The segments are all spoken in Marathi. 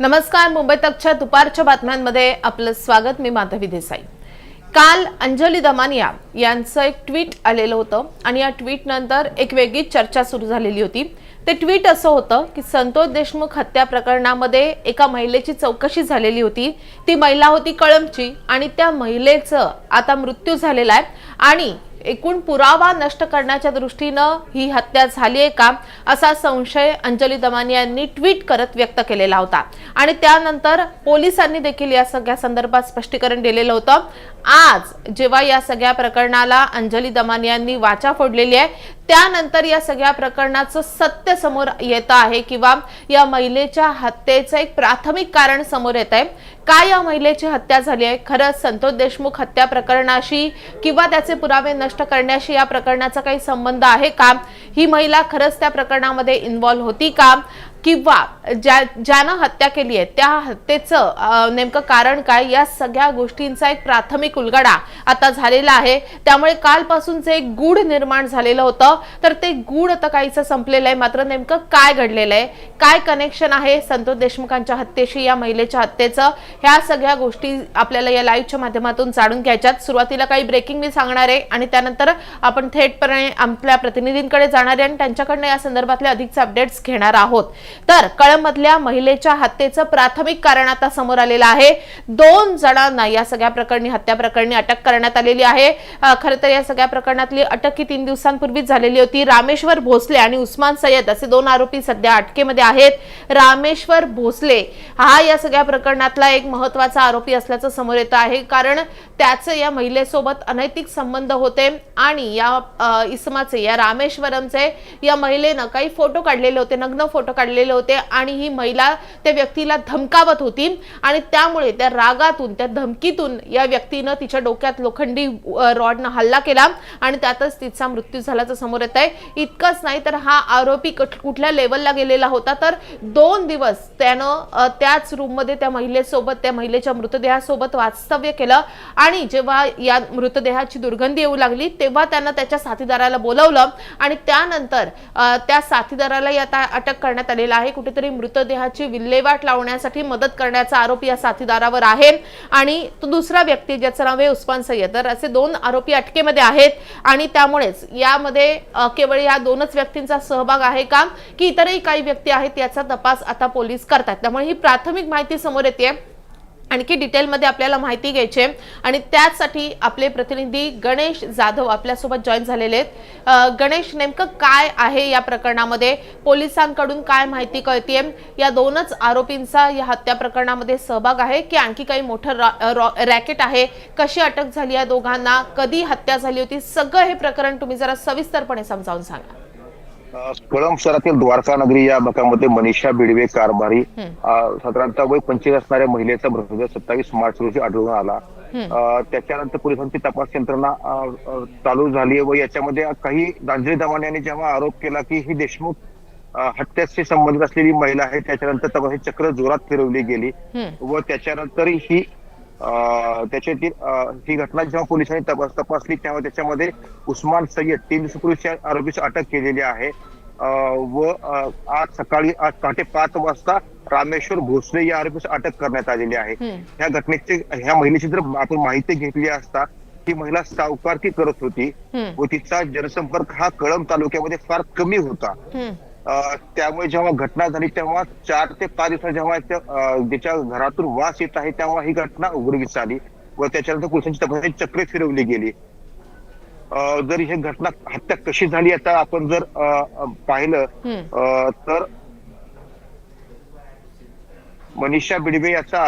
नमस्कार मुंबई तकच्या दुपारच्या बातम्यांमध्ये आपलं स्वागत. मी माधवी देसाई. काल अंजली दमानिया यांचं एक ट्विट आलेलं होतं आणि या ट्विट नंतर एक वेगळीच चर्चा सुरू झालेली होती. ते ट्विट असं होतं की संतोष देशमुख हत्या प्रकरणामध्ये एका महिलेची चौकशी झालेली होती. ती महिला होती कळमची आणि त्या महिलेचं आता मृत्यू झालेला आहे. आणि एकूण पुरावा नष्ट करण्याच्या दृष्टीनं ही हत्या झाली आहे का असा संशय अंजली दमानी यांनी ट्विट करत व्यक्त केलेला होता. आणि त्यानंतर पोलिसांनी देखील या सगळ्या संदर्भात स्पष्टीकरण दिलेलं होतं. आज जेव्हा या सगळ्या प्रकरणाला अंजली दमानी यांनी वाचा फोडलेली आहे त्यानंतर या सगळ्या प्रकरणाचं सत्य समोर येतं आहे किंवा या महिलेच्या हत्येचं एक प्राथमिक कारण समोर येत आहे. का या महिलेची हत्या झाली आहे? खरंच संतोष देशमुख हत्या प्रकरणाशी किंवा त्याचे पुरावे नष्ट करण्याशी या प्रकरणाचा काही संबंध आहे का? ही महिला खरंच त्या प्रकरणामध्ये इन्व्हॉल्व्ह होती का? किंवा ज्या ज्यानं हत्या केली आहे त्या हत्येचं नेमकं कारण काय? या सगळ्या गोष्टींचा एक प्राथमिक उलगडा आता झालेला आहे. त्यामुळे कालपासून जे एक गूढ निर्माण झालेलं होतं तर ते गूढ आता काहीचं संपलेलं आहे. मात्र नेमकं काय घडलेलं आहे? काय कनेक्शन आहे संतोष देशमुखांच्या हत्येशी या महिलेच्या हत्येचं? ह्या सगळ्या गोष्टी आपल्याला या लाईव्हच्या माध्यमातून जाणून घ्यायच्यात. सुरुवातीला काही ब्रेकिंग मी सांगणार आहे आणि त्यानंतर आपण थेटपणे आपल्या प्रतिनिधींकडे जाणार आहे आणि त्यांच्याकडनं या संदर्भातले अधिकचे अपडेट्स घेणार आहोत. तर कळंबमधल्या महिलेच्या हत्येचं प्राथमिक कारण आता समोर आलेलं आहे. दोन जणांना या सगळ्या प्रकरणी हत्या प्रकरणी अटक करण्यात आलेली आहे. खरं तर या सगळ्या प्रकरणातली अटक ही तीन दिवसांपूर्वीच झालेली होती. रामेश्वर भोसले आणि उस्मान सय्यद असे दोन आरोपी सध्या अटकेमध्ये आहेत. रामेश्वर भोसले हा या सगळ्या प्रकरणातला एक महत्त्वाचा आरोपी असल्याचं समोर येतं आहे. कारण त्याचे या महिलेसोबत अनैतिक संबंध होते. आणि या इसमाचे या रामेश्वरमचे या महिलेनं काही फोटो काढलेले होते नग्न फोटो काढलेले होते. आणि ही महिला त्या व्यक्तीला धमकावत होती. आणि त्यामुळे त्या रागातून त्या धमकीतून या व्यक्तीनं तिच्या डोक्यात लोखंडी रॉडनं हल्ला केला. आणि त्यातच तिचा मृत्यू झाल्याचं समोर येत आहे इतकंच नाही तर हा आरोपी कुठल्या लेवलला गेलेला होता? तर दोन दिवस त्यानं त्याच रूममध्ये त्या महिलेसोबत त्या महिलेच्या मृतदेहासोबत वास्तव्य केलं. आणि आणि जेव्हा या मृतदेहाची दुर्गंधी येऊ लागली तेव्हा त्यांना त्याच्या साथीदाराला बोलवलं आणि त्यानंतर त्या साथीदारालाही आता अटक करण्यात आलेला आहे. कुठेतरी मृतदेहाची विल्हेवाट लावण्यासाठी मदत करण्याचा आरोप या साथीदारावर आहे. आणि तो दुसरा व्यक्ती ज्याचं नाव आहे उस्मान सय्यद तर असे दोन आरोपी अटकेमध्ये आहेत आणि त्यामुळेच यामध्ये केवळ या दोनच व्यक्तींचा सहभाग आहे का की इतरही काही व्यक्ती आहेत याचा तपास आता पोलीस करतात त्यामुळे ही प्राथमिक माहिती समोर येते आणखी डिटेलमध्ये आपल्याला माहिती घ्यायची. आहे आणि त्याचसाठी आपले प्रतिनिधी गणेश जाधव आपल्यासोबत जॉईन झालेले आहेत. गणेश नेमकं काय आहे या प्रकरणामध्ये? पोलिसांकडून काय माहिती कळतीये? या दोनच आरोपींचा या हत्या प्रकरणामध्ये सहभाग आहे की आणखी काही मोठं रॉ- रॅकेट आहे? कशी अटक झाली या दोघांना? कधी हत्या झाली होती? सगळं हे प्रकरण तुम्ही जरा सविस्तरपणे समजावून सांगा. कळंब शहरातील द्वारका नगरी या भागामध्ये मनीषा बिडवे कारभारी साधारणतः वय पंचवीस असणाऱ्या महिलेचा मृतदेह सत्तावीस मार्च रोजी आढळून आला. त्याच्यानंतर पोलिसांची तपास यंत्रणा चालू झाली व याच्यामध्ये काही दांजरी दमाने यांनी जेव्हा आरोप केला की ही देशमुख हत्याशी संबंधित असलेली महिला आहे त्याच्यानंतर तपासाची चक्र जोरात फिरवली गेली. व त्याच्यानंतर ही त्याच्यातील ही घटना जेव्हा पोलिसांनी तपास तपासली तेव्हा त्याच्यामध्ये उस्मान सय्यद तीन दिवसापूर्वी आरोपीची अटक केलेली आहे व आज सकाळी आज पहाटे पाच वाजता रामेश्वर भोसले या आरोपीची अटक करण्यात आलेली आहे. ह्या घटनेची ह्या महिलेची जर आपण माहिती घेतली असता ती महिला सावकारकी करत होती. व तिचा जनसंपर्क हा कळंब तालुक्यामध्ये फार कमी होता त्यामुळे जेव्हा घटना झाली तेव्हा चार ते पाच दिवसात जेव्हा ज्याच्या घरातून वास येत आहे तेव्हा ही घटना उघडकीस आली व त्याच्यानंतर पोलिसांची तपासाची चक्रे फिरवली गेली. जर ही घटना हत्या कशी झाली आता आपण जर पाहिलं तर मनीषा बिडवे याचा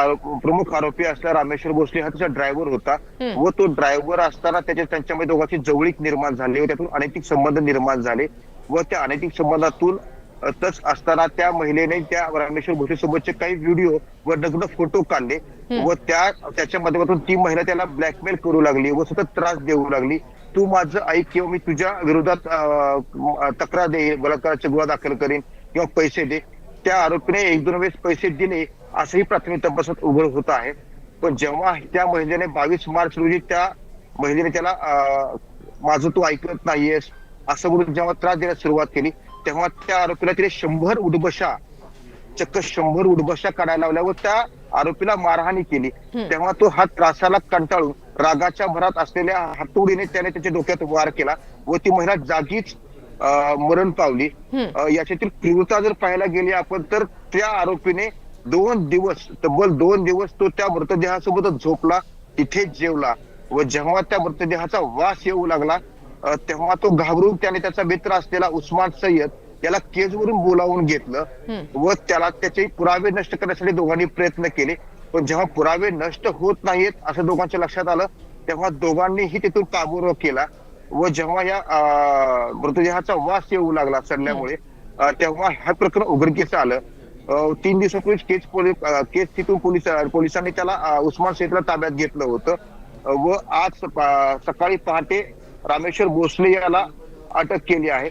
प्रमुख आरोपी असलेला रामेश्वर भोसले हा त्याचा ड्रायव्हर होता. व तो ड्रायव्हर असताना त्याच्या त्यांच्यामध्ये दोघांची जवळीक निर्माण झाली व त्यातून अनैतिक संबंध निर्माण झाले. व त्या अनैतिक संबंधातून तच असताना त्या महिलेने त्या रामेश्वर भोसले सोबतचे काही व्हिडिओ व नग्न फोटो काढले. व त्या त्याच्या माध्यमातून ती महिला त्याला ब्लॅकमेल करू लागली व सतत त्रास देऊ लागली. तू माझं ऐक किंवा मी तुझ्या विरोधात तक्रार देईन बलात्काराचा गुन्हा दाखल करेन किंवा पैसे दे. त्या आरोपीने एक दोन वेळेस पैसे दिले असंही प्राथमिक तपासात उघड होत आहे. पण जेव्हा त्या महिलेने बावीस मार्च रोजी त्या महिलेने त्याला माझं तू ऐकत नाहीयेस असं म्हणून जेव्हा त्रास देण्यास सुरुवात केली तेव्हा त्या आरोपीला तिने शंभर उडबशा चक्क शंभर उडबशा काढायला लावल्या व त्या आरोपीला मारहाणी केली. तेव्हा तो हात त्रासाला कंटाळून रागाच्या भरात असलेल्या हातोडीने त्याने त्याच्या डोक्यात वार केला व ती महिला जागीच मरण पावली. याच्यातील क्रूरता जर पाहायला गेली आपण तर त्या आरोपीने दोन दिवस तब्बल दोन दिवस तो त्या मृतदेहासोबतच झोपला तिथेच जेवला व जेव्हा त्या मृतदेहाचा वास येऊ लागला तेव्हा तो घाबरून त्याने त्याचा मित्र असलेला उस्मान सय्यद याला केजवरून बोलावून घेतलं. व त्याला त्याचे पुरावे नष्ट करण्यासाठी दोघांनी प्रयत्न केले. पण जेव्हा पुरावे नष्ट होत नाहीत असं दोघांच्या लक्षात आलं तेव्हा दोघांनीही तिथून काबूर केला व जेव्हा या मृतदेहाचा वास येऊ लागला सडल्यामुळे तेव्हा हा प्रकरण उघडकीस आलं. तीन दिवसापूर्वी केस पोलीस केस तिथून पोलीस पोलिसांनी त्याला उस्मान शेखला ताब्यात घेतलं होतं. व आज सकाळी पहाटे रामेश्वर भोसले याला अटक केली आहे.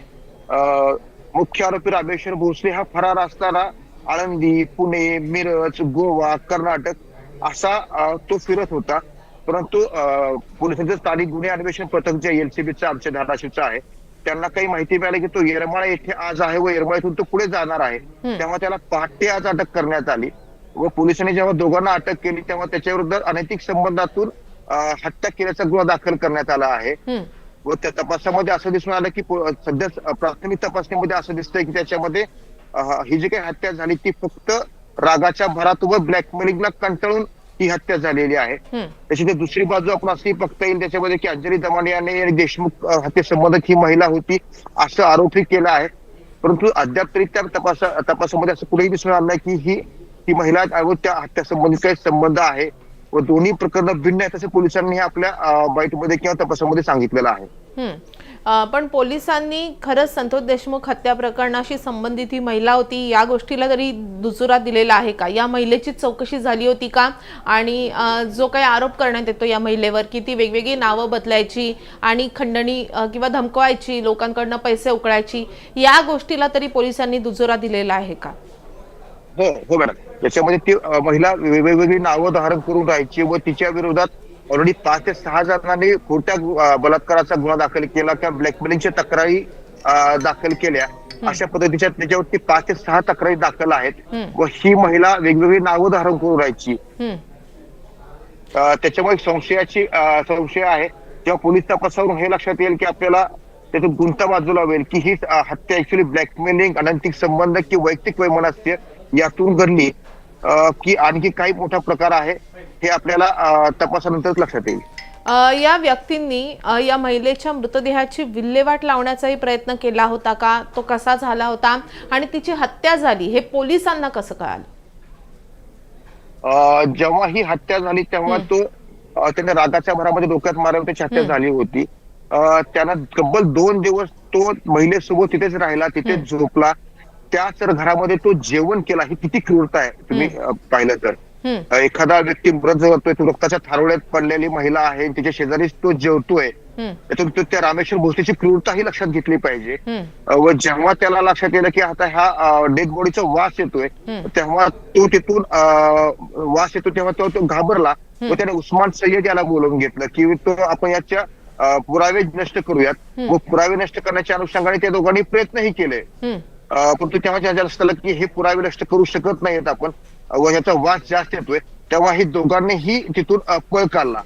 मुख्य आरोपी रामेश्वर भोसले हा फरार असताना आळंदी पुणे मिरज गोवा कर्नाटक असा तो फिरत होता. परंतु पोलिसांचे स्थानिक गुन्हे अन्वेषण पथक जे एलसीबीचं आमच्या धाराशिवचं आहे. त्यांना काही माहिती मिळाली की तो येरमाळा येथे आज आहे व येरमाळ्यातून तो पुढे जाणार आहे. तेव्हा त्याला पहाटे आज अटक करण्यात आली व पोलिसांनी जेव्हा दोघांना अटक केली तेव्हा त्याच्याविरुद्ध अनैतिक संबंधातून हत्या केल्याचा गुन्हा दाखल करण्यात आला आहे. व त्या तपासामध्ये असं दिसून आलं की सध्या प्राथमिक तपासणीमध्ये असं दिसतंय की त्याच्यामध्ये ही जी काही हत्या झाली ती फक्त रागाच्या भरात व ब्लॅकमेलिंगला कंटाळून ही हत्या झालेली आहे. त्याची ते दुसरी बाजू आपण अशी बघता येईल त्याच्यामध्ये की अंजली दमाने यांनी देशमुख हत्येसंबंधित ही महिला होती असं आरोपही केला आहे. परंतु अद्याप तरी त्या तपासा तपासामध्ये असं कुठेही दिसून आलं नाही की ही ही महिला व त्या हत्यासंबंधित काही संबंध आहे. व दोन्ही प्रकरण भिन्न आहेत असं पोलिसांनी आपल्या बाईटमध्ये किंवा तपासामध्ये सांगितलेलं आहे. हम्म. पण पोलिसांनी खरंच संतोष देशमुख हत्या प्रकरणाशी संबंधित ही महिला होती या गोष्टीला तरी दुजोरा दिलेला आहे का? या महिलेची चौकशी झाली होती का? आणि जो काही आरोप करण्यात येतो या महिलेवर की ती वेगवेगळी नावं बदलायची आणि खंडणी किंवा धमकवायची लोकांकडनं पैसे उकळायची या गोष्टीला तरी पोलिसांनी दुजोरा दिलेला आहे का? हो हो मॅडम याच्यामध्ये ती महिला वेगवेगळी नावं धारण करून राहायची व तिच्या विरोधात ऑलरेडी पाच ते सहा जणांनी खोट्या बलात्काराचा गुन्हा दाखल केला किंवा ब्लॅकमेलिंगच्या तक्रारी दाखल केल्या. अशा पद्धतीच्या त्याच्यावरती पाच ते सहा तक्रारी दाखल आहेत. व ही महिला वेगवेगळी नावं धारण करून राहायची. त्याच्यामुळे संशयाची संशय आहे. जेव्हा पोलीस तपासावरून हे लक्षात येईल की आपल्याला त्यातून गुंता बाजूला होईल की ही हत्या ऍक्च्युली ब्लॅकमेलिंग अनैतिक संबंध की वैयक्तिक वैमनस्य यातून घडली की आणखी काही मोठा प्रकार आहे हे आपल्याला तपासानंतरच लक्षात येईल. या व्यक्तींनी या महिलेच्या मृतदेहाची विल्हेवाट लावण्याचाही प्रयत्न केला होता का? तो कसा झाला होता? आणि तिची हत्या झाली हे पोलिसांना कसं कळालं? अं, जेव्हा ही हत्या झाली तेव्हा तो त्याने रागाच्या भरामध्ये डोक्यात मारल्यावर त्याची हत्या. झाली होती. त्यानं तब्बल दोन दिवस तो महिलेसोबत तिथेच राहिला तिथेच झोपला. त्याच घरामध्ये तो जेवण केला ही किती क्रूरता आहे तुम्ही पाहिलं तर. एखादा व्यक्ती मृत जळतोय तो रक्ताच्या थारोळ्यात पडलेली महिला आहे तिच्या शेजारीच तो जेवतोय त्यातून तो त्या रामेश्वर भोसलेची क्रूरताही लक्षात घेतली पाहिजे. व जेव्हा त्याला लक्षात येलं की आता ह्या डेड बॉडीचा वास येतोय. तेव्हा तो तिथून वास येतो तेव्हा तो तो घाबरला व त्याने उस्मान सय्यद याला बोलवून घेतलं की तो आपण याच्या पुरावे नष्ट करूयात. व पुरावे नष्ट करण्याच्या अनुषंगाने त्या दोघांनी प्रयत्नही केले. परंतु तेव्हा आलं की हे पुरावे नष्ट करू शकत नाहीत आपण. व ह्याचा वास जास्त येतोय. तेव्हा ही दोघांनीही तिथून पळ काढला.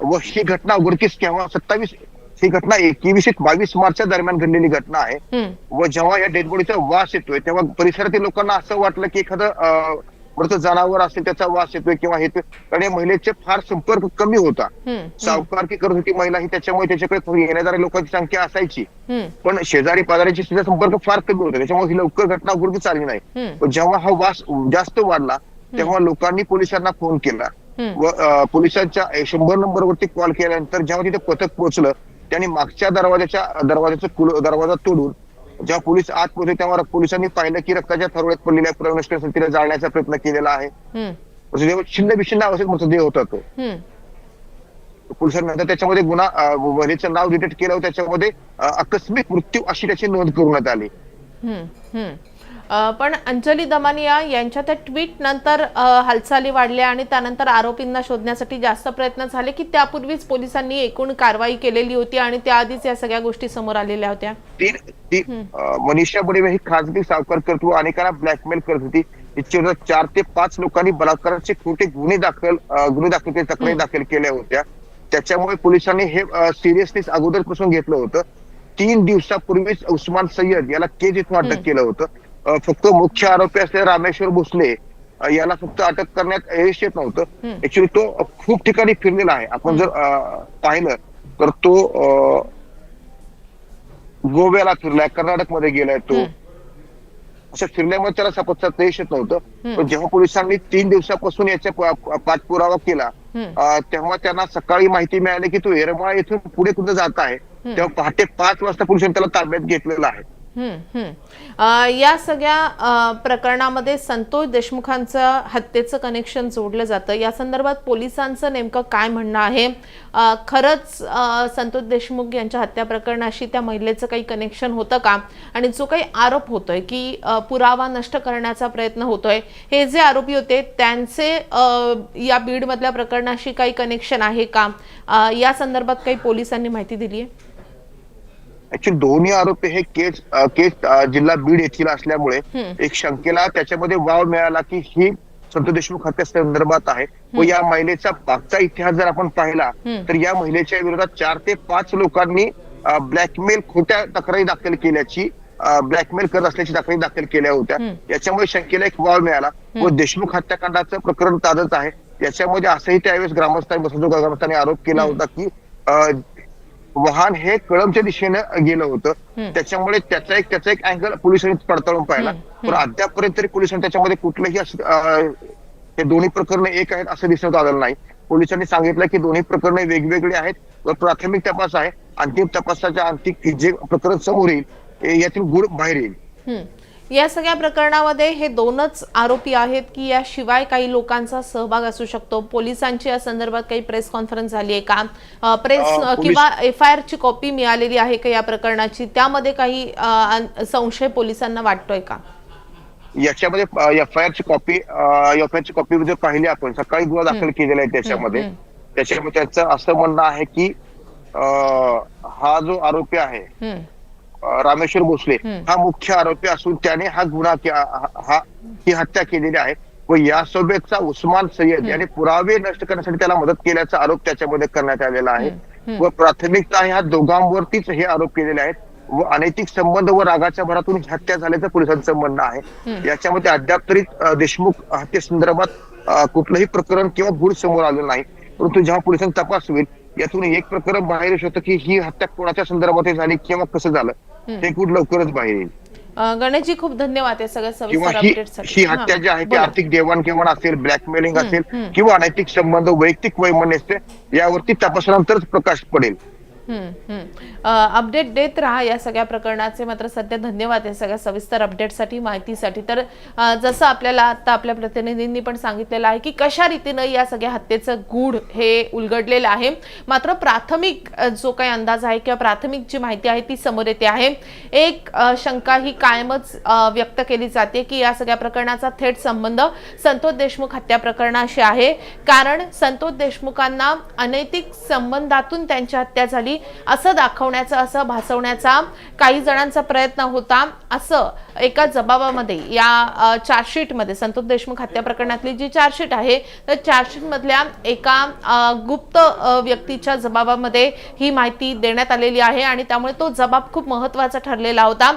व ही घटना उघडकीस केव्हा? सत्तावीस ही घटना एकवीस बावीस मार्चच्या दरम्यान घडलेली घटना आहे. व जेव्हा या डेड बॉडीचा वास येतोय तेव्हा परिसरातील लोकांना असं वाटलं की एखादं मृत जनावर असेल त्याचा वास येतोय किंवा हे ते- कारण या महिलेचे फार संपर्क कमी होता. सावकारकी करत होती महिला ही त्याच्यामुळे त्याच्याकडे येण्याजाऱ्या लोकांची संख्या असायची. पण शेजारी पाजारीची तिचा संपर्क फार कमी होता. त्याच्यामुळे ही लवकर घटना उघडकीस आली नाही. पण जेव्हा हा वास जास्त वाढला तेव्हा लोकांनी पोलिसांना फोन केला. व पोलिसांच्या शंभर नंबर वरती कॉल केल्यानंतर जेव्हा तिथे पथक पोहोचलं त्यांनी मागच्या दरवाजाच्या दरवाजाचं दरवाजा तोडून जेव्हा पोलीस आत पोहोचले तेव्हा पोलिसांनी पाहिलं की रक्ताच्या थरोळ्यात पडलेल्या पुरवणा तिला जाळण्याचा प्रयत्न केलेला आहे. छिन्न विच्छिन्न अवस्थेत मृतदेह होता तो. पोलिसांनी नंतर त्याच्यामध्ये गुन्हा वरीचं नाव डिटेक्ट केलं त्याच्यामध्ये आकस्मिक मृत्यू अशी त्याची नोंद करण्यात आली. पण अंजली दमानिया यांच्या त्या ट्विट नंतर अ, हालचाली वाढल्या आणि त्यानंतर आरोपींना शोधण्यासाठी जास्त प्रयत्न झाले की त्यापूर्वीच पोलिसांनी एकूण कारवाई केलेली होती आणि त्याआधीच या सगळ्या गोष्टी समोर आलेल्या होत्या. मनीषा बडे ही खासगी सावकार करतो अनेकांना ब्लॅकमेल करत होती. चार ते पाच लोकांनी बलात्काराचे खोटे गुन्हे दाखल गुन्हे दाखल तक्रारी. दाखल केल्या होत्या. त्याच्यामुळे पोलिसांनी हे सिरियसनेस अगोदरपासून घेतलं होतं. तीन दिवसापूर्वीच उस्मान सय्यद याला केज इथून. अटक केलं होतं. फक्त मुख्य आरोपी असलेले रामेश्वर भोसले याला फक्त अटक करण्यात यश येत नव्हतं. ऍक्च्युली तो खूप ठिकाणी फिरलेला आहे आपण जर पाहिलं तर तो गोव्याला फिरलाय कर्नाटकमध्ये गेलाय तो. असं फिरल्यामुळे त्याला सापडतात यश येत नव्हतं. पण जेव्हा पोलिसांनी तीन दिवसापासून याचा पाठपुरावा केला तेव्हा त्यांना सकाळी माहिती मिळाली की तो येरमाळा येथून पुढे कुठे जात आहे. तेव्हा पहाटे पाच वाजता पोलिसांनी त्याला ताब्यात घेतलेला आहे या सगळ्या प्रकरणामध्ये संतोष देशमुखांचं हत्येचं कनेक्शन जोडलं जातं. या संदर्भात पोलिसांचं नेमकं काय म्हणणं आहे? खरंच संतोष देशमुख यांच्या हत्या प्रकरणाशी त्या महिलेचं काही कनेक्शन होतं का? आणि जो काही आरोप होतोय की पुरावा नष्ट करण्याचा प्रयत्न होतोय हे जे आरोपी होते त्यांचे या बीडमधल्या प्रकरणाशी काही कनेक्शन आहे का? या संदर्भात काही पोलिसांनी माहिती दिली आहे ऍक्च्युली दोन्ही आरोपी हे केस केस जिल्हा बीड येथील असल्यामुळे. एक शंकेला त्याच्यामध्ये वाव मिळाला की ही संत देशमुख हत्या संदर्भात आहे व या महिलेचा मागचा इतिहास जर आपण पाहिला. तर या महिलेच्या विरोधात चार ते पाच लोकांनी ब्लॅकमेल खोट्या तक्रारी दाखल केल्याची ब्लॅकमेल करत असल्याची तक्रारी दाखल केल्या होत्या. याच्यामुळे शंकेला एक वाव मिळाला व देशमुख हत्याकांडाचं प्रकरण ताजत आहे याच्यामध्ये असंही त्यावेळेस ग्रामस्थांनी बसवतो ग्रामस्थांनी आरोप केला. होता की वाहन हे कळमच्या दिशेनं गेलं होतं. त्याच्यामुळे त्याचा एक त्याचा एक अँगल पोलिसांनी पडताळून पाहिला. पण अद्यापपर्यंत तरी पोलिसांनी त्याच्यामध्ये कुठलंही हे दोन्ही प्रकरण एक आहेत असं दिसण्यात आलेलं नाही पोलिसांनी सांगितलं की दोन्ही प्रकरण वेगवेगळी आहेत व प्राथमिक तपास आहे अंतिम तपासाच्या अंतिम जे प्रकरण समोर येईल यातील गुण बाहेर येईल. या सगळ्या प्रकरणामध्ये हे दोनच आरोपी आहेत की याशिवाय काही लोकांचा सहभाग असू शकतो. पोलिसांची या संदर्भात काही प्रेस कॉन्फरन्स झाली आहे का? प्रेस किंवा एफ आय ची कॉपी मिळालेली आहे का या प्रकरणाची? त्यामध्ये काही संशय पोलिसांना वाटतोय का? याच्यामध्ये एफ आय आर ची कॉपी एफ आय ची कॉपी जर पाहिली आपण. सकाळी गुन्हा दाखल केलेला आहे त्याच्यामध्ये. त्याच्यामध्ये त्याचं असं म्हणणं आहे की हा जो आरोपी आहे रामेश्वर भोसले. हा मुख्य आरोपी असून त्याने हा गुन्हा के- हा हा- हत्या केलेली आहे. व यासोबतचा उस्मान सय्यद याने पुरावे नष्ट करण्यासाठी त्याला मदत केल्याचा आरोप त्याच्यामध्ये करण्यात आलेला आहे. व प्राथमिकता ह्या दोघांवरतीच हे आरोप केलेले आहेत. व अनैतिक संबंध व रागाच्या भरातून हत्या झाल्याचं पोलिसांचं म्हणणं आहे. याच्यामध्ये अद्याप तरी देशमुख हत्येसंदर्भात कुठलंही प्रकरण किंवा गुण समोर आलं नाही. परंतु जेव्हा पोलिसांचा तपास होईल यातून एक प्रकरण बाहेर येऊ शकतं की ही हत्या कोणाच्या संदर्भात झाली किंवा कसं झालं हे गुण लवकरच बाहेर येईल गणेशजी खूप धन्यवाद या सगळ्या किंवा सविस्तर ही हत्या जी आहे ती. आर्थिक देवाणघेवाण असेल ब्लॅकमेलिंग असेल. किंवा अनैतिक संबंध वैयक्तिक वैमनस्य यावरती तपासानंतरच प्रकाश पडेल अपडेट देत राहा या सगळ्या प्रकरणाचे. मात्र सध्या धन्यवाद या सगळ्या सविस्तर अपडेटसाठी माहितीसाठी. तर जसं आपल्याला आता आपल्या प्रतिनिधींनी पण सांगितलेलं आहे की कशा रीतीनं या सगळ्या हत्येचं गूढ हे उलगडलेलं आहे. मात्र प्राथमिक जो काही अंदाज आहे किंवा प्राथमिक जी माहिती आहे ती समोर येते आहे. एक शंका ही कायमच व्यक्त केली जाते की या सगळ्या प्रकरणाचा थेट संबंध संतोष देशमुख हत्या प्रकरणाशी आहे. कारण संतोष देशमुखांना अनैतिक संबंधातून त्यांची हत्या झाली. असं दाखवण्याचा असं भासवण्याचा काही जणांचा प्रयत्न होता. असं एका जबाबामध्ये या चार्जशीटमध्ये संतोष देशमुख हत्या प्रकरणातली जी चार्जशीट आहे तर चार्जशीटमधल्या एका गुप्त व्यक्तीच्या जबाबामध्ये ही माहिती देण्यात आलेली आहे आणि त्यामुळे तो जबाब खूप महत्त्वाचा ठरलेला होता.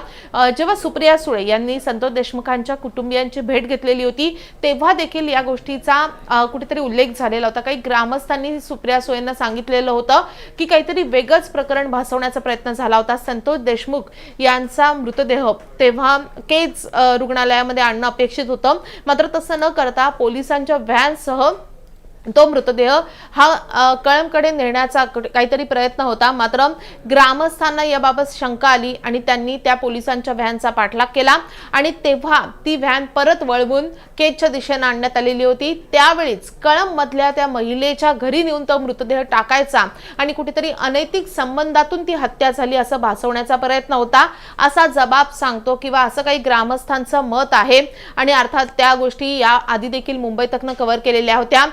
जेव्हा सुप्रिया सुळे यांनी संतोष देशमुखांच्या कुटुंबियांची भेट घेतलेली होती तेव्हा देखील या गोष्टीचा कुठेतरी उल्लेख झालेला होता. काही ग्रामस्थांनी सुप्रिया सुळेंना सांगितलेलं होतं की काहीतरी वेगळंच प्रकरण भासवण्याचा प्रयत्न झाला होता. संतोष देशमुख यांचा मृतदेह तेव्हा केज रुग्णालयामध्ये आणणं अपेक्षित होतं. मात्र तसं न करता पोलिसांच्या व्हॅनसह तो मृतदेह हा कळमकडे नेण्याचा क- काहीतरी प्रयत्न होता. मात्र ग्रामस्थांना याबाबत शंका आली आणि त्यांनी त्या पोलिसांच्या व्हॅनचा पाठलाग केला. आणि तेव्हा ती व्हॅन परत वळवून केजच्या दिशेनं आणण्यात आलेली होती. त्यावेळीच कळम मधल्या त्या महिलेच्या घरी नेऊन तो मृतदेह टाकायचा आणि कुठेतरी अनैतिक संबंधातून ती हत्या झाली असं भासवण्याचा प्रयत्न होता. असा जबाब सांगतो किंवा असं काही ग्रामस्थांचं मत आहे. आणि अर्थात त्या गोष्टी या आधी देखील मुंबई तकनं कव्हर केलेल्या होत्या.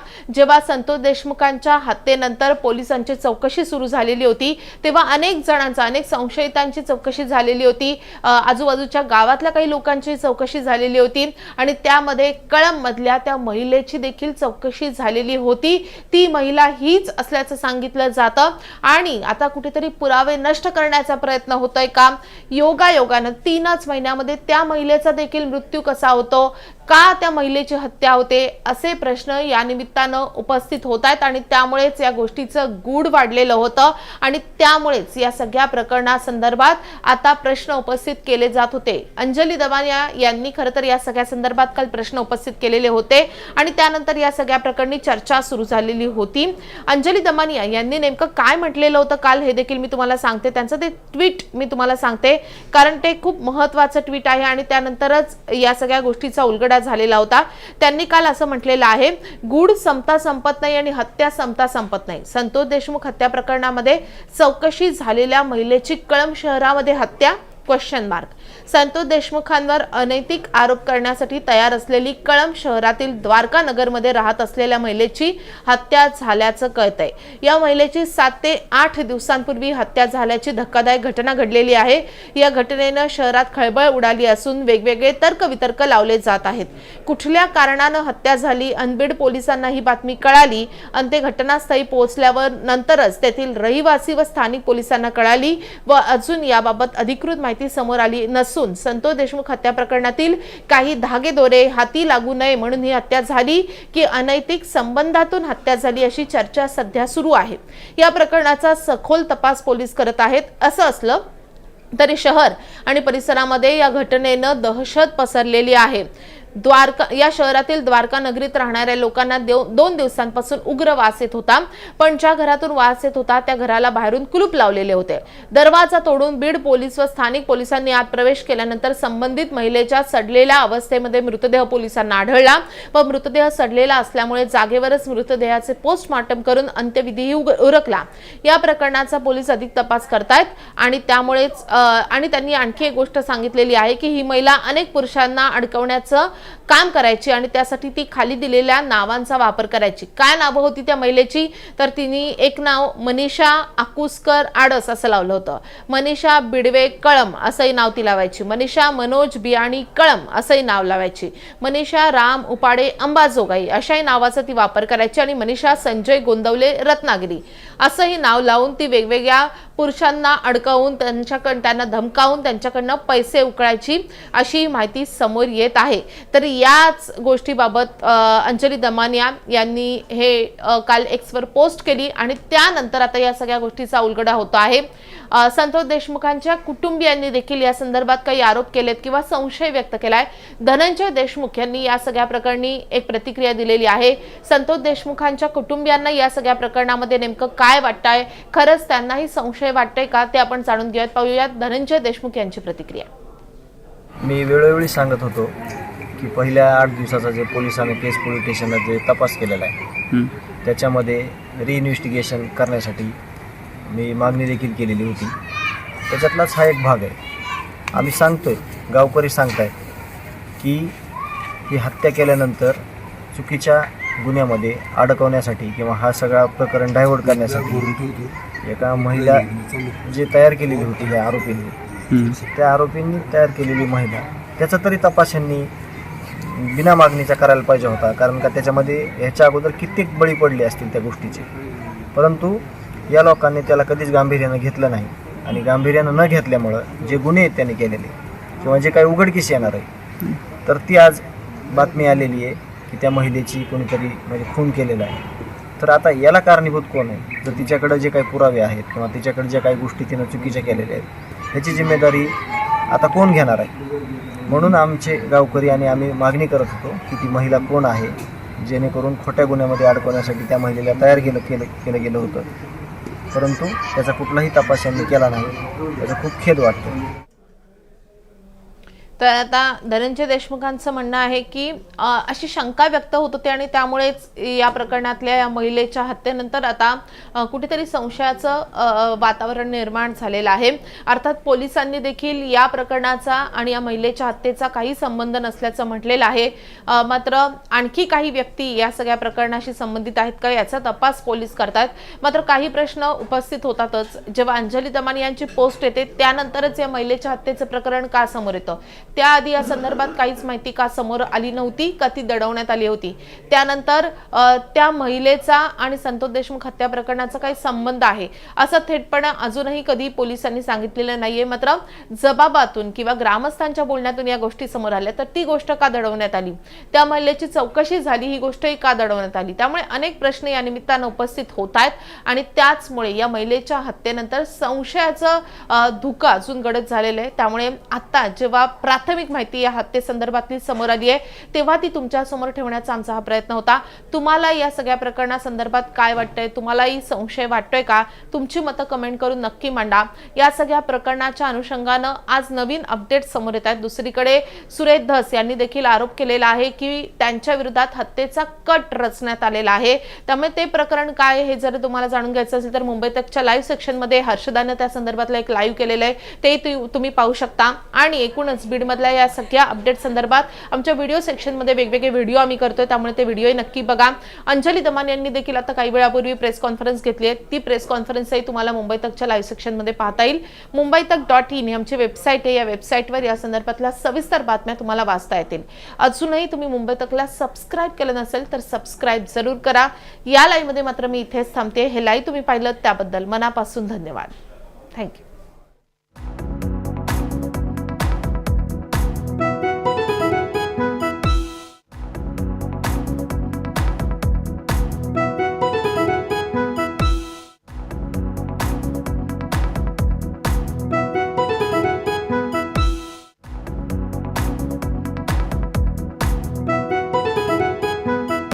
जेव्हा संतोष देशमुखांच्या हत्येनंतर पोलिसांची चौकशी सुरू झालेली होती तेव्हा अनेक जणांचा अनेक संशयितांची चौकशी झालेली होती. आजूबाजूच्या गावातल्या काही लोकांची चौकशी झालेली होती आणि त्यामध्ये कळंब मधल्या त्या महिलेची देखील चौकशी झालेली होती. ती महिला हीच असल्याचं सांगितलं जातं. आणि आता कुठेतरी पुरावे नष्ट करण्याचा प्रयत्न होतोय का? योगायोगानं तीनच महिन्यामध्ये त्या महिलेचा देखील मृत्यू कसा होतो? का त्या महिलेची हत्या होते असे प्रश्न या निमित्तानं उपस्थित होत आहेत आणि त्यामुळेच या गोष्टीचं गूढ वाढलेलं होतं आणि त्यामुळेच या सगळ्या प्रकरणासंदर्भात आता प्रश्न उपस्थित केले जात होते. अंजली दवानिया यांनी खरं तर या सगळ्या संदर्भात काल प्रश्न उपस्थित केलेले होते आणि त्यानंतर या सगळ्या प्रकरणी चर्चा सुरू झालेली होती. अंजली दमानिया यांनी नेमकं काय म्हटलेलं होतं काल हे देखील मी तुम्हाला सांगते. त्यांचं ते ट्विट मी तुम्हाला सांगते. कारण ते खूप महत्वाचं ट्विट आहे आणि त्यानंतरच या सगळ्या गोष्टीचा उलगडा झालेला होता. त्यांनी काल असं म्हटलेलं आहे गूढ समता संपत नाही आणि हत्या समता संपत नाही. संतोष देशमुख हत्या प्रकरणामध्ये चौकशी झालेल्या महिलेची कळंब शहरामध्ये हत्या क्वेश्चन मार्क संतोष देशमुखांवर अनैतिक आरोप करण्यासाठी तयार असलेली कळंब शहरातील द्वारका नगरमध्ये राहत असलेल्या महिलेची हत्या झाल्याचं कळतंय. या महिलेची सात ते आठ दिवसांपूर्वी हत्या झाल्याची धक्कादायक घटना घडलेली आहे. या घटनेनं शहरात खळबळ उडाली असून वेगवेगळे तर्कवितर्क लावले जात आहेत. कुठल्या कारणानं हत्या झाली अनबिड पोलिसांना ही बातमी कळाली आणि ते घटनास्थळी पोहोचल्यावर नंतरच तेथील रहिवासी व स्थानिक पोलिसांना कळाली व अजून याबाबत अधिकृत माहिती समोर आली नसून संतोष देशमुख हत्या प्रकरणातील काही धागेदोरे हाती लागू नये म्हणून ही हत्या झाली की अनैतिक संबंधातून हत्या झाली अशी चर्चा सध्या सुरू आहे. या प्रकरणाचा सखोल तपास पोलीस करत आहेत. असं असलं तरी शहर आणि परिसरामध्ये या घटनेनं दहशत पसरलेली आहे. द्वारका या शहरातील द्वारका नगरीत राहणाऱ्या लोकांना देव दोन दिवसांपासून उग्र वास येत होता. पण ज्या घरातून वास येत होता त्या घराला बाहेरून कुलूप लावलेले होते. दरवाजा तोडून बीड पोलीस व स्थानिक पोलिसांनी आत प्रवेश केल्यानंतर संबंधित महिलेच्या सडलेल्या अवस्थेमध्ये मृतदेह पोलिसांना आढळला. व मृतदेह सडलेला असल्यामुळे जागेवरच मृतदेहाचे पोस्टमॉर्टम करून अंत्यविधीही उग- उरकला. या प्रकरणाचा पोलीस अधिक तपास करतायत आणि त्यामुळेच आणि त्यांनी आणखी एक गोष्ट सांगितलेली आहे की ही महिला अनेक पुरुषांना अडकवण्याचं काम करायची आणि त्यासाठी ती खाली दिलेल्या नावांचा वापर करायची. काय नावं होती त्या महिलेची? तर तिने एक नाव मनीषा आकुसकर आडस असं लावलं होतं. मनीषा बिडवे कळम असंही नाव ती लावायची. मनीषा मनोज बियाणी कळम असंही नाव लावायची. मनीषा राम उपाडे अंबाजोगाई अशाही नावाचा ती वापर करायची आणि मनीषा संजय गोंदवले रत्नागिरी असंही नाव लावून ती वेगवेगळ्या पुरुषांना अडकवून त्यांच्याकडं त्यांना धमकावून त्यांच्याकडनं पैसे उकळायची अशी माहिती समोर येत आहे. तर याच गोष्टीबाबत अंजली दमानिया यांनी हे काल एक्सवर पोस्ट केली आणि त्यानंतर आता या सगळ्या गोष्टीचा उलगडा होतो आहे. संतोष देशमुखांच्या कुटुंबियांनी देखील या संदर्भात काही आरोप केलेत किंवा संशय व्यक्त केलाय. धनंजय देशमुख यांनी या सगळ्या प्रकरणी एक प्रतिक्रिया दिलेली आहे. संतोष देशमुखांच्या कुटुंबियांना या सगळ्या प्रकरणामध्ये नेमकं काय वाटतंय? खरंच त्यांनाही संशय वाटतंय का? ते आपण जाणून घेऊयात. पाहूयात धनंजय देशमुख यांची प्रतिक्रिया. मी वेळोवेळी सांगत होतो की पहिल्या आठ दिवसाचा जे पोलिसांनी केस पोलीस स्टेशनला जे तपास केलेला आहे त्याच्यामध्ये रिइन्व्हेस्टिगेशन करण्यासाठी मी मागणी देखील केलेली होती. त्याच्यातलाच हा एक भाग आहे. आम्ही सांगतोय गावकरी सांगतायत की ही हत्या केल्यानंतर चुकीच्या गुन्ह्यामध्ये अडकवण्यासाठी किंवा हा सगळा प्रकरण डायव्हर्ट करण्यासाठी एका महिला जी तयार केलेली होती ह्या आरोपींनी त्या आरोपींनी तयार केलेली महिला त्याचा तरी तपास यांनी बिना मागणीचा करायला पाहिजे होता. कारण का त्याच्यामध्ये ह्याच्या अगोदर कित्येक बळी पडले असतील त्या गोष्टीचे. परंतु या लोकांनी त्याला कधीच गांभीर्यानं घेतलं नाही. आणि गांभीर्यानं न घेतल्यामुळं जे गुन्हे आहेत त्यांनी केलेले किंवा जे काही उघडकीस येणार आहे तर ती आज बातमी आलेली आहे की त्या महिलेची कोणीतरी म्हणजे खून केलेला आहे. तर आता याला कारणीभूत कोण आहे? जर तिच्याकडे जे काही पुरावे आहेत किंवा तिच्याकडे ज्या काही गोष्टी तिनं चुकीच्या केलेल्या आहेत ह्याची जिम्मेदारी आता कोण घेणार आहे? म्हणून आमचे गावकरी आणि आम्ही मागणी करत होतो की ती महिला कोण आहे जेणेकरून खोट्या गुन्ह्यामध्ये अडकवण्यासाठी त्या महिलेला तयार केलं केलं केलं गेलं होतं. परंतु त्याचा कुठलाही तपास यांनी केला नाही. त्याचा खूप खेद वाटतो. तर आता धनंजय देशमुखांचं म्हणणं आहे की अशी शंका व्यक्त होत होती आणि त्यामुळेच या प्रकरणातल्या या महिलेच्या हत्येनंतर आता कुठेतरी संशयाचं वातावरण निर्माण झालेलं आहे. अर्थात पोलिसांनी देखील या प्रकरणाचा आणि या महिलेच्या हत्येचा काही संबंध नसल्याचं म्हटलेलं आहे. मात्र आणखी काही व्यक्ती या सगळ्या प्रकरणाशी संबंधित आहेत का याचा तपास पोलीस करतात. मात्र काही प्रश्न उपस्थित होतातच. जेव्हा अंजली दमानी यांची पोस्ट येते त्यानंतरच या महिलेच्या हत्येचं प्रकरण का समोर येतं? त्याआधी या संदर्भात काहीच माहिती का समोर आली नव्हती का ती दडवण्यात आली होती? त्यानंतर त्या महिलेचा आणि संतोष देशमुख हत्या प्रकरणाचा काही संबंध आहे. असं थेटपणे अजूनही कधी पोलिसांनी सांगितलेलं नाहीये. मात्र जबाबातून किंवा ग्रामस्थांच्या बोलण्यातून या गोष्टी समोर आल्या तर ती गोष्ट का दडवण्यात आली? त्या महिलेची चौकशी झाली ही गोष्टही का दडवण्यात आली? त्यामुळे अनेक प्रश्न या निमित्तानं उपस्थित होत आहेत आणि त्याचमुळे या महिलेच्या हत्येनंतर संशयाचं अ, धुकं अजून गडद झालेलं आहे. त्यामुळे आता जेव्हा प्राथमिक माहिती या हत्येसंदर्भातली समोर आली आहे. तेव्हा ती तुमच्यासमोर ठेवण्याचा आमचा हा प्रयत्न होता. तुम्हाला या सगळ्या प्रकरणासंदर्भात काय वाटतंय? तुम्हालाही संशय वाटतोय का? तुमची मतं कमेंट करून नक्की मांडा. या सगळ्या प्रकरणाच्या अनुषंगानं आज नवीन अपडेट समोर येत आहेत. दुसरीकडे सुरेश धस यांनी देखील आरोप केलेला आहे की त्यांच्या विरोधात हत्येचा कट रचण्यात आलेला आहे. त्यामुळे ते प्रकरण काय हे जर तुम्हाला जाणून घ्यायचं असेल तर मुंबई तकच्या लाईव्ह सेक्शनमध्ये हर्षदानं त्या संदर्भातलं एक लाईव्ह केलेलं आहे. ते तु- तुम्ही पाहू शकता. आणि एकूणच बीडमध्ये मधल्या या सगळ्या अपडेट संदर्भात आमच्या व्हिडिओ सेक्शनमध्ये वेगवेगळे व्हिडिओ आम्ही करतोय त्यामुळे ते व्हिडिओ नक्की बघा. अंजली दमान यांनी देखील आता काही वेळापूर्वी प्रेस कॉन्फरन्स घेतली आहे. ती प्रेस कॉन्फरन्सही तुम्हाला मुंबई तकच्या लाईव्ह सेक्शनमध्ये पाहता येईल. मुंबई तक डॉट इन ही आमची वेबसाईट आहे. या वेबसाईटवर या संदर्भातल्या सविस्तर बातम्या तुम्हाला वाचता येतील. अजूनही तुम्ही मुंबई तकला सबस्क्राईब केलं नसेल तर सबस्क्राईब जरूर करा. या लाईव्हमध्ये मात्र मी इथेच थांबते. हे लाईव्ह तुम्ही पाहिलं त्याबद्दल मनापासून धन्यवाद. थँक्यू